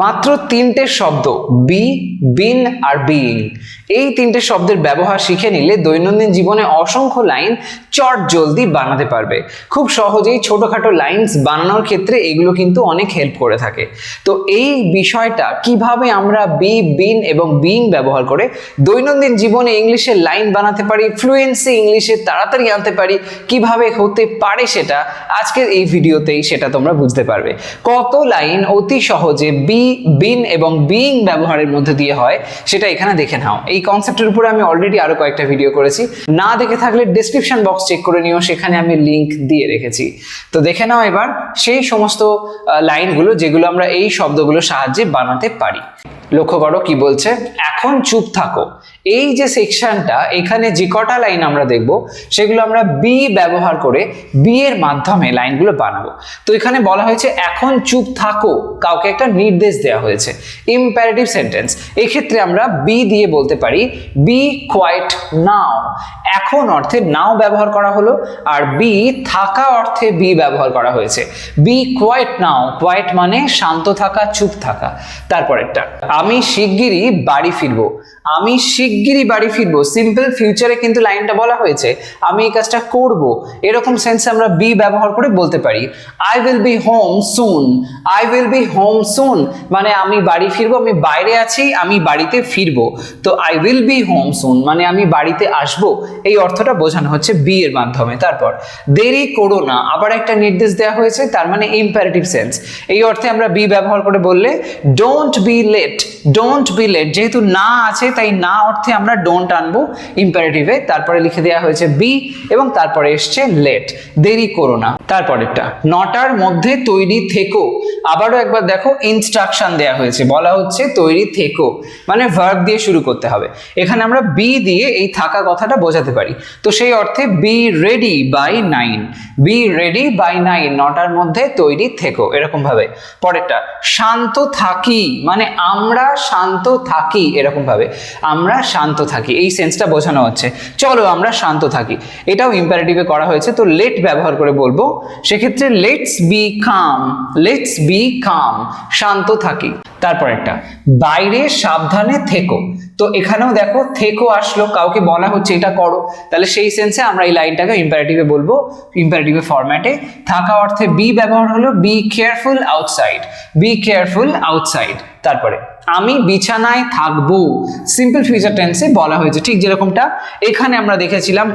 মাত্র তিনটে শব্দ, বি, বিন আর বিইং। এই তিনটে শব্দের ব্যবহার শিখে নিলে দৈনন্দিন জীবনে অসংখ্য লাইন চট জলদি বানাতে পারবে। খুব সহজেই ছোটোখাটো লাইন্স বানানোর ক্ষেত্রে এগুলো কিন্তু অনেক হেল্প করে থাকে। তো এই বিষয়টা কীভাবে আমরা বি, বিন এবং বিইং ব্যবহার করে দৈনন্দিন জীবনে ইংলিশের লাইন বানাতে পারি, ফ্লুয়েন্সি ইংলিশে তাড়াতাড়ি আনতে পারি, কীভাবে হতে পারে সেটা আজকের এই ভিডিওতেই সেটা তোমরা বুঝতে পারবে। কত লাইন অতি সহজে বি বিন এবং বিইং ব্যবহারের মধ্যে দিয়ে হয়, সেটা এখানে দেখে নাও। এই কনসেপ্টের উপরে আমি অলরেডি আরও কয়েকটা ভিডিও করেছি। না দেখে থাকলে ডিসক্রিপশন বক্স চেক করে নিও, সেখানে আমি লিংক দিয়ে রেখেছি। তো দেখে নাও এবার সেই সমস্ত লাইনগুলো যেগুলো আমরা এই শব্দগুলোর সাহায্যে বানাতে পারি। লক্ষ্য করো কি বলছে? এখন চুপ থাকো। এই যে সেকশনটা, এখানে যে কটা লাইন আমরা দেখব, সেগুলো আমরা বি ব্যবহার করে বি এর মাধ্যমে লাইনগুলো বানাবো। তো এখানে বলা হয়েছে, এখন চুপ থাকো। কাউকে একটা নির্দেশ দেওয়া হয়েছে। ইম্প্যারেটিভ সেন্টেন্স এক্ষেত্রে আমরা বি দিয়ে বলতে পারি বি কোয়াইট নাও এখন অর্থে নাও ব্যবহার করা হলো, আর বি থাকা অর্থে বি ব্যবহার করা হয়েছে। বি কোয়াইট নাও কোয়াইট মানে শান্ত থাকা, চুপ থাকা। তারপরেরটা, আমি শিগগিরই বাড়ি ফিরবো। আমি শিগগিরই বাড়ি ফিরবো। সিম্পল ফিউচারে কিন্তু লাইনটা বলা হয়েছে, আমি এই কাজটা করব। এরকম সেন্সে আমরা বি ব্যবহার করে বলতে পারি। I will be home soon I will be home soon মানে আমি বাড়ি ফিরবো, আমি বাইরে আছি, আমি বাড়িতে ফিরবো। তো I will be home soon মানে আমি বাড়িতে আসব। এই অর্থটা বোঝানো হচ্ছে বি এর মাধ্যমে। তারপর, দেরি করো না। আবার একটা নির্দেশ দেওয়া হয়েছে, তার মানে ইম্পারেটিভ সেন্স এই অর্থে আমরা বি ব্যবহার করে বললে don't be late don't be late যেহেতু না আছে, তাই না অর্থে আমরা ডোন্ট আনব ইম্পারেটিভে তারপরে লিখে দেওয়া হয়েছে বি এবং তারপরে এসছে লেট দেরি করো না। তারপরেরটা, নটার মধ্যে তৈরি থেকো। আবারও একবার দেখো ইনস্ট্রাকশন দেওয়া হয়েছে। বলা হচ্ছে তৈরি থেকো। মানে ভার্ব দিয়ে শুরু করতে হবে। এখানে আমরা বি দিয়ে এই থাকা কথাটা বোঝাতে পারি। তো সেই অর্থে be ready by nine be ready by nine নটার মধ্যে তৈরি থেকো। এরকম ভাবে পরেরটা, শান্ত থাকি। মানে আমরা শান্ত থাকি। এরকম ভাবে আমরা শান্ত থাকি। এই সেন্সটা বোঝানো হচ্ছে। চলো আমরা শান্ত থাকি। এটাও ইম্পারেটিভে করা হয়েছে। তো লেট ব্যবহার করে বলব, সেক্ষেত্রে let's be calm let's be calm শান্ত থাকি। তারপর একটা, বাইরে সাবধানে থেকো। তো এখানেও দেখো, থেকো আসলো, কাউকে বলা হচ্ছে এটা করো। তাহলে সেই সেন্সে আমরা এই লাইনটাকে ইম্পারেটিভে বলব ইম্পারেটিভে ফরম্যাটে থাকা অর্থে বি ব্যবহার হলো be careful outside be careful outside তারপরে আমি বিছানায় থাকব। সিম্পল ফিউচার টেন্সে বলা হয়েছে। ঠিক যেরকমটা এখানে আমরা দেখেছিলাম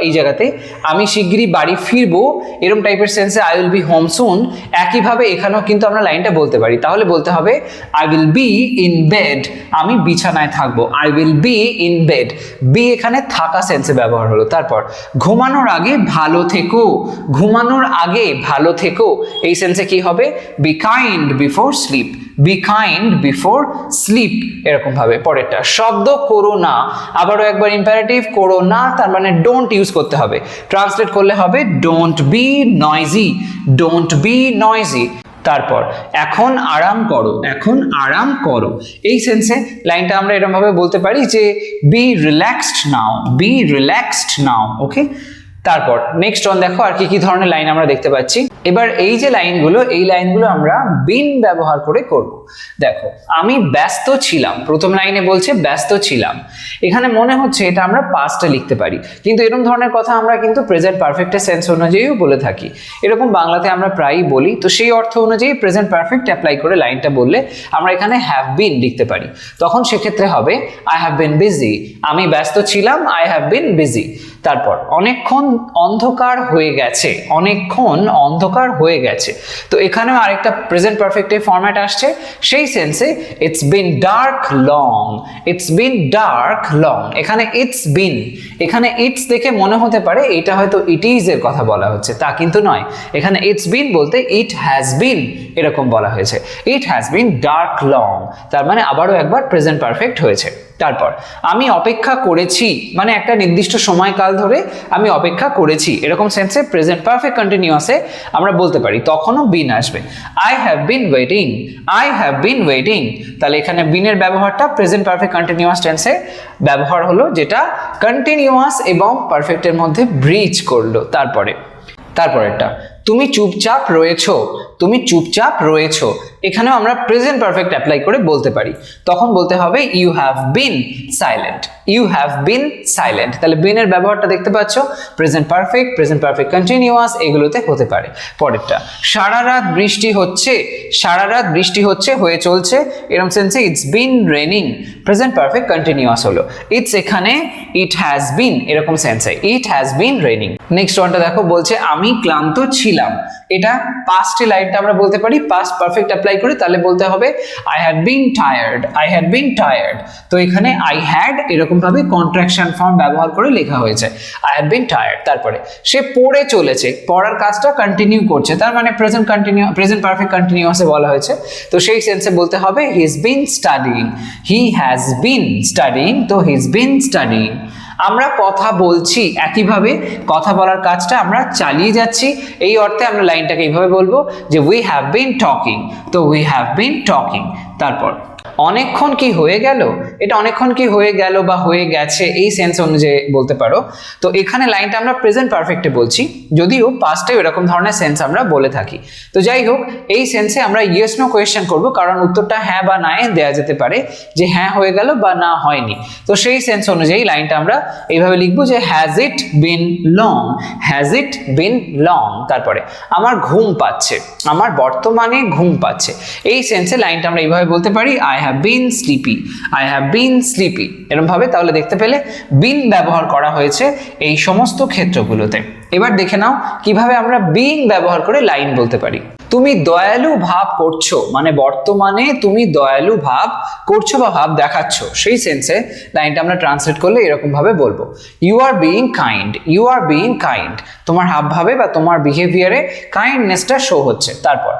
এই জায়গাতে, আমি শিগগিরই বাড়ি ফিরবো। এরকম টাইপের সেন্সে I will be home soon একইভাবে এখানেও কিন্তু আমরা লাইনটা বলতে পারি। তাহলে বলতে হবে I will be in bed আমি বিছানায় থাকব। I will be in bed be এখানে থাকা সেন্সে ব্যবহার হলো। তারপর, ঘুমানোর আগে ভালো থেকো। ঘুমানোর আগে ভালো থেকো। এই সেন্সে কি হবে? Be kind before sleep be kind before sleep এরকম ভাবে, পরেরটা। শব্দ করো না আবারও একবার ইম্পারেটিভ করো না তার মানে ডোন্ট ইউজ করতে হবে। ট্রান্সলেট করলে হবে don't be noisy don't be noisy তারপর, এখন আরাম করো, এখন আরাম করো। এই সেন্সে লাইনটা আমরা এরকম ভাবে বলতে পারি যে be relaxed now be relaxed now okay তারপর নেক্সট ওয়ান দেখো আর কি কি ধরনের লাইন আমরা দেখতে পাচ্ছি। এবার এই যে লাইনগুলো, এই লাইনগুলো আমরা বিন ব্যবহার করে করব। দেখো, আমি ব্যস্ত ছিলাম। প্রথম লাইনে বলছে ব্যস্ত ছিলাম। এখানে মনে হচ্ছে এটা আমরা পাস্টে লিখতে পারি। কিন্তু এরকম ধরনের কথা আমরা কিন্তু প্রেজেন্ট পারফেক্টের সেন্স অনুযায়ীও বলে থাকি। এরকম বাংলাতে আমরা প্রায়ই বলি। তো সেই অর্থ অনুযায়ী প্রেজেন্ট পারফেক্ট অ্যাপ্লাই করে লাইনটা বললে আমরা এখানে হ্যাভ বিন লিখতে পারি। তখন সেক্ষেত্রে হবে আই হ্যাভ বিন বিজি আমি ব্যস্ত ছিলাম আই হ্যাভ বিন বিজি তারপর, অনেকক্ষণ অন্ধকার হয়ে গেছে। অনেকক্ষণ অন্ধকার হয়ে গেছে। তো এখানেও আরেকটা প্রেজেন্ট পারফেক্টের ফরম্যাট আসছে। সেই সেন্সে it's been dark long it's been dark long এখানে ইটস বিন এখানে ইটস দেখে মনে হতে পারে এটা হয়তো ইট ইজ এর কথা বলা হচ্ছে, তা কিন্তু নয়। এখানে ইটস বিন বলতে ইট হ্যাজ বিন এরকম বলা হয়েছে। It has been dark long তার মানে আবারও একবার প্রেজেন্ট পারফেক্ট হয়েছে। তারপর, আমি অপেক্ষা করেছি মানে একটা নির্দিষ্ট সময়কাল ধরে আমি অপেক্ষা করেছি, এরকম সেন্সে প্রেজেন্ট পারফেক্ট কন্টিনিউয়াসে আমরা বলতে পারি, তখনও বিন আসবে। I have been waiting I have been waiting তাহলে এখানে বিনের ব্যবহারটা প্রেজেন্ট পারফেক্ট কন্টিনিউয়াস টেন্সে ব্যবহার হলো, যেটা কন্টিনিউয়াস এবং পারফেক্টের মধ্যে ব্রিজ করল, তারপরে, তারপরেরটা, তুমি চুপচাপ রয়েছো, তুমি চুপচাপ রয়েছো এখানেও আমরা প্রেজেন্ট পারফেক্ট অ্যাপ্লাই করে বলতে পারি। তখন বলতে হবে you have been silent you have been silent তাহলে বিনের ব্যবহারটা দেখতে পাচ্ছ। Present perfect present perfect continuous এগুলোতে হতে পারে। পরেরটা, সারা রাত বৃষ্টি হচ্ছে। সারা রাত বৃষ্টি হচ্ছে, হয়ে চলছে। এরকম সেন্সে it's been raining present perfect continuous হলো। ইটস এখানে ইট হ্যাজ বিন এরকম সেন্সে it has been raining next ওয়ানটা দেখো, বলছে, আমি ক্লান্ত ছিলাম। এটা পাস্টে লাইনটা আমরা বলতে পারি পাস্ট পারফেক্ট অ্যাপ্লাই করে, তাহলে বলতে হবে I had been tired I had been tired তো এখানে আই হ্যাড এরকম ভাবে কন্ট্রাকশন ফর্ম ব্যবহার করে লেখা হয়েছে। আই হ্যাড বিন টায়ার্ড তারপরে, সে পড়ে চলেছে, পড়ার কাজটা কন্টিনিউ করছে। তার মানে প্রেজেন্ট কন্টিনিউ প্রেজেন্ট পারফেক্ট কন্টিনিউয়াসে বলা হয়েছে। তো সেই সেন্সে বলতে হবে he is been studying he has been studying তো হি ইজ বিন স্টাডিং আমরা কথা বলছি একইভাবে, কথা বলার কাজটা আমরা চালিয়ে যাচ্ছি। এই অর্থে আমরা লাইনটাকে এইভাবে বলব যে উই হ্যাভ বিন টকিং তো উই হ্যাভ বিন টকিং তারপর। অনেকক্ষণ কি হয়ে গেল? এটা অনেকক্ষণ কি হয়ে গেল বা হয়ে গেছে? এই সেন্স অনুযায়ী বলতে পারো। তো এখানে লাইনটা আমরা প্রেজেন্ট পারফেক্টে বলছি। যদিও পাস্টেও এরকম ধরনের সেন্স আমরা বলে থাকি। তো যাই হোক, এই সেন্সে আমরা ইয়েস নো কোয়েশ্চেন করব। কারণ উত্তরটা হ্যাঁ বা না দেওয়া যেতে পারে যে হ্যাঁ হয়ে গেল বা না হয়নি। তো সেই সেন্স অনুযায়ী লাইনটা আমরা এইভাবে লিখব যে has it been long has it been long তারপরে, আমার ঘুম পাচ্ছে। আমার বর্তমানে ঘুম পাচ্ছে। এই সেন্সে লাইনটা আমরা এইভাবে বলতে পারি I have been sleepy I have been sleepy এরমভাবে তাহলে দেখতে পেলে বিন ব্যবহার করা হয়েছে এই সমস্ত ক্ষেত্রগুলোতে। এবার দেখে নাও কীভাবে আমরা বিং ব্যবহার করে লাইন বলতে পারি। তুমি দয়ালু ভাব করছ মানে বর্তমানে তুমি দয়ালু ভাব করছ বা ভাব দেখাচ্ছ। সেই সেন্সে লাইনটা আমরা ট্রান্সলেট করলে এরকম ভাবে বলব। You are being kind you are being kind তোমার হাবভাবে বা তোমার বিহেভিয়ারে কাইন্ডনেসটা শো হচ্ছে। তারপর,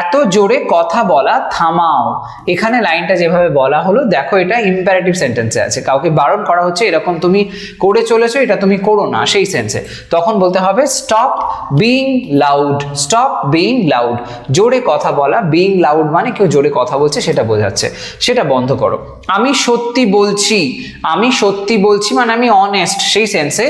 এত জোরে কথা বলা, থামাও। এখানে লাইনটা যেভাবে বলা হলো, দেখো এটা ইম্পারেটিভ সেন্টেন্সে আছে। কাউকে বারণ করা হচ্ছে, এরকম তুমি করে চলেছো, এটা তুমি করো না। সেই সেন্সে তখন বলতে হবে stop being loud stop being loud জোরে কথা বলা বিইং লাউড মানে কেউ জোরে কথা বলছে সেটা বোঝাচ্ছে। সেটা বন্ধ করো। আমি সত্যি বলছি, আমি সত্যি বলছি মানে আমি অনেস্ট সেই সেন্সে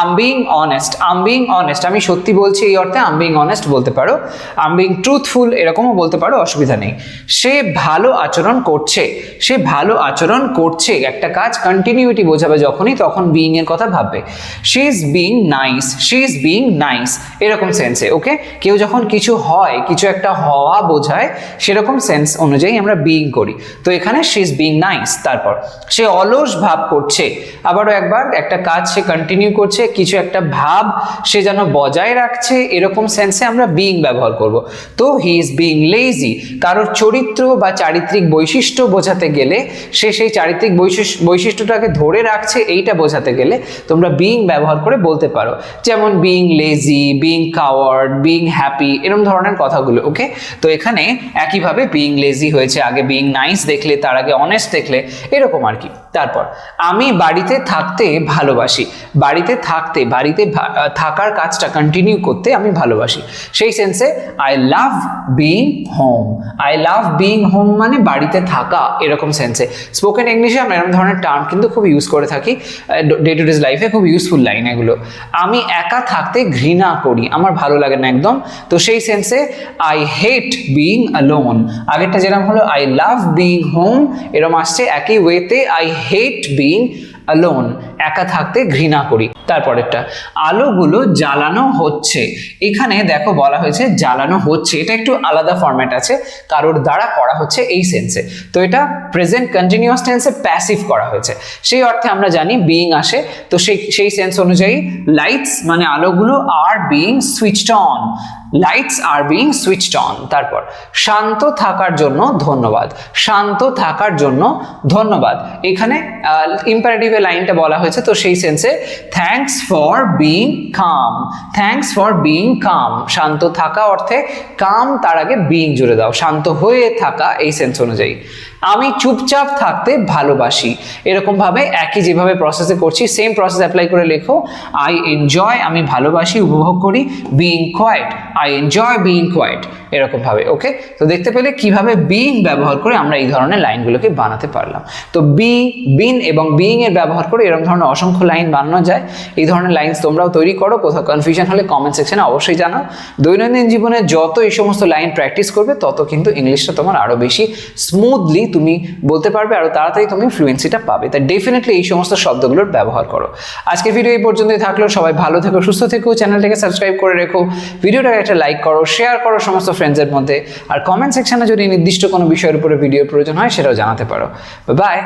I'm being honest I'm being honest আমি সত্যি বলছি এই অর্থে আম বিইং অনেস্ট বলতে পারো। আম বিইং ট্রুথফুল এরকমও বলতে পারো, অসুবিধা নেই। সে ভালো আচরণ করছে, সে ভালো আচরণ করছে, একটা কাজ কন্টিনিউটি বোঝাবে যখনই, তখন বিইং এর কথা ভাববে। She is being nice she is being nice এরকম সেন্সে ওকে কেউ যখন কিছু হয় কিছু একটা হওয়া বোঝায় সেরকম সেন্স অনুযায়ী আমরা বিইং করি। তো এখানে শি ইজ বিইং নাইস তারপর সে অলস ভাব করছে, আবারও একবার একটা কাজ সে কন্টিনিউ করছে, কিছু একটা ভাব সে যেন বজায় রাখছে, এরকম সেন্সে আমরা বিইং ব্যবহার করব। তো হি ইজ বিইং লেজি কারোর চরিত্র বা চারিত্রিক বৈশিষ্ট্য বোঝাতে গেলে সে সেই চারিত্রিক বৈশিষ্ট্য বৈশিষ্ট্যটাকে ধরে রাখছে, এইটা বোঝাতে গেলে তোমরা বিইং ব্যবহার করে বলতে পারো। যেমন being lazy being coward being happy এরকম ধরনের কথাগুলো ওকে তো এখানে একইভাবে বিইং লেজি হয়েছে, আগে বিইং নাইস দেখলে, তার আগে অনেস্ট দেখলে, এরকম আর কি। তারপর, আমি বাড়িতে থাকতে ভালোবাসি। বাড়িতে থাকতে, বাড়িতে থাকার কাজটা কন্টিনিউ করতে আমি ভালোবাসি। সেই সেন্সে I love being home I love being home মানে বাড়িতে থাকা এরকম সেন্সে স্পোকেন ইংলিশে আমরা এরকম ধরনের টার্ম কিন্তু খুব ইউজ করে থাকি। ডে টু ডেজ লাইফে খুব ইউজফুল লাইন এগুলো। আমি একা থাকতে ঘৃণা করি, আমার ভালো লাগে না একদম। তো সেই সেন্সে আই হেট বিইং অ্যালোন আগেরটা যেরকম হলো আই লাভ বিইং হোম এরকম আসছে একই ওয়েতে আই হেট বিং অ্যালোন একা থাকতে ঘৃণা করি। তারপরেরটা, আলোগুলো জ্বালানো হচ্ছে। এখানে দেখো বলা হয়েছে জ্বালানো হচ্ছে। এটা একটু আলাদা ফর্ম্যাট আছে। কারোর দ্বারা করা হচ্ছে এই সেন্সে তো এটা প্রেজেন্ট কন্টিনিউয়াস টেন্সে প্যাসিভ করা হয়েছে। সেই অর্থে আমরা জানি বিইং আসে। তো সেই সেই সেন্স অনুযায়ী লাইটস মানে আলোগুলো are being switched on lights are being switched on তারপর, শান্ত থাকার জন্য ধন্যবাদ। শান্ত থাকার জন্য ধন্যবাদ। এখানে ইম্পারেটিভে লাইনটা বলা হয়েছে, তো সেই সেন্সে thanks for being calm thanks for being calm শান্ত থাকা অর্থে কাম তার আগে বিইং জুড়ে দাও। শান্ত হয়ে থাকা এই সেন্স অনুযায়ী। আমি চুপচাপ থাকতে ভালোবাসি। এরকম ভাবে একই যেভাবে প্রসেসে করছি সেম প্রসেস অ্যাপ্লাই করে লেখো আই এনজয় আমি ভালোবাসি, উপভোগ করি being quiet I enjoy being quiet এরকমভাবে ওকে তো দেখতে পেলে কীভাবে বিইং ব্যবহার করে আমরা এই ধরনের লাইনগুলোকে বানাতে পারলাম। তো বি বিন এবং বিইং এর ব্যবহার করে এরকম ধরনের অসংখ্য লাইন বানানো যায়। এই ধরনের লাইন্স তোমরাও তৈরি করো, কোথাও কনফিউশন হলে কমেন্ট সেকশনে অবশ্যই জানাও। দৈনন্দিন জীবনে যত এই সমস্ত লাইন প্র্যাকটিস করবে, তত কিন্তু ইংলিশটা তোমার আরও বেশি স্মুথলি তুমি বলতে পারবে আরও তাড়াতাড়ি তুমি ফ্লুয়েন্সিটা পাবে। তাই ডেফিনেটলি এই সমস্ত শব্দগুলোর ব্যবহার করো। আজকে ভিডিও এই পর্যন্তই থাকল। সবাই ভালো থেকো, সুস্থ থেকো চ্যানেলটাকে সাবস্ক্রাইব করে রেখো। ভিডিওটাকে একটা লাইক করো শেয়ার করো সমস্ত ফ্রেন্ডসের মধ্যে। আর কমেন্ট সেকশনে যদি নির্দিষ্ট কোনো বিষয়ের উপরে ভিডিও প্রয়োজন হয়, সেটাও জানাতে পারো। বাই